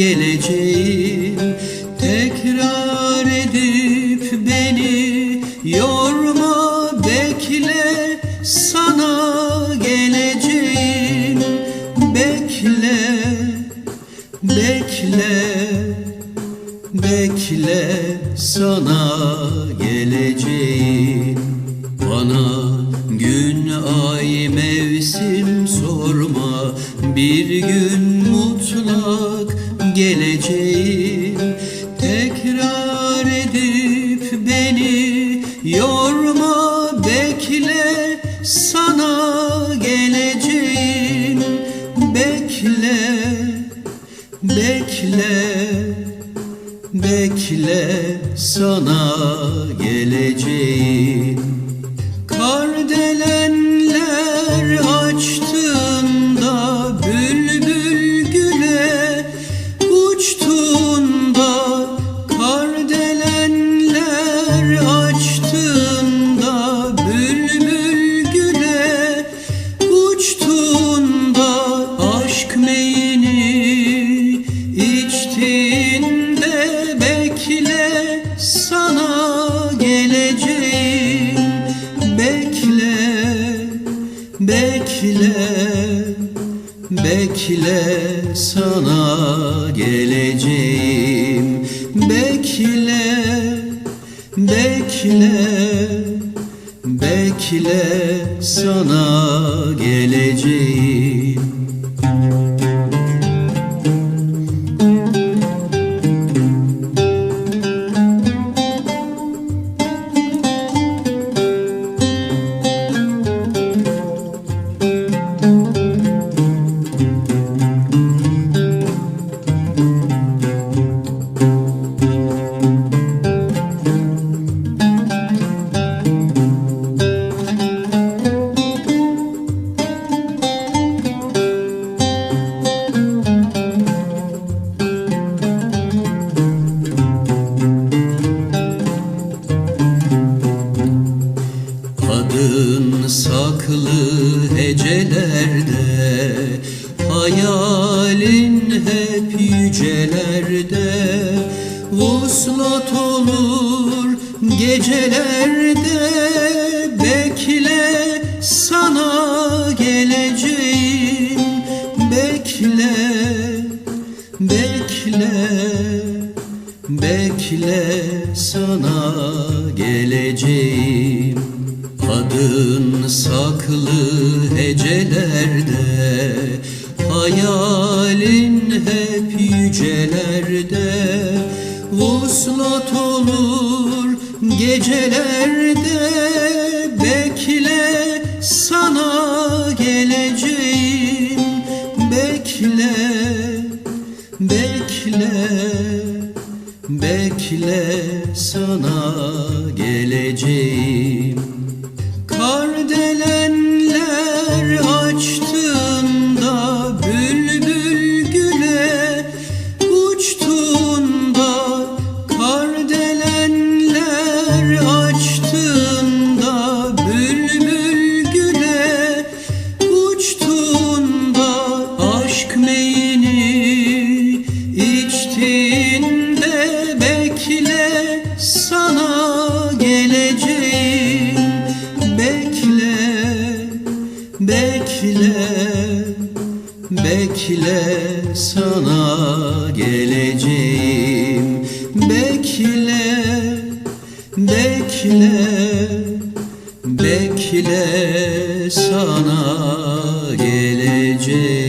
Geleceğim. Tekrar edip beni yorma bekle Sana geleceğim. Bekle Bekle Bekle sana geleceğim. Bana gün ay mevsim sorma Bir gün mutlak geleceğim. Tekrar edip beni yorma bekle Sana geleceğim. Bekle Bekle Bekle sana geleceğim. Kardelenler bekle bekle sana geleceğim. Bekle bekle bekle sana geleceğim Adın saklı hecelerde Hayalin hep yücelerde. Vuslat olur gecelerde Bekle sana geleceğim. Bekle, bekle Bekle sana hep yücelerde. Vuslat olur gecelerde. Bekle sana geleceğim. Bekle, bekle Bekle sana geleceğim bekle sana geleceğim. Bekle, bekle, bekle sana geleceğim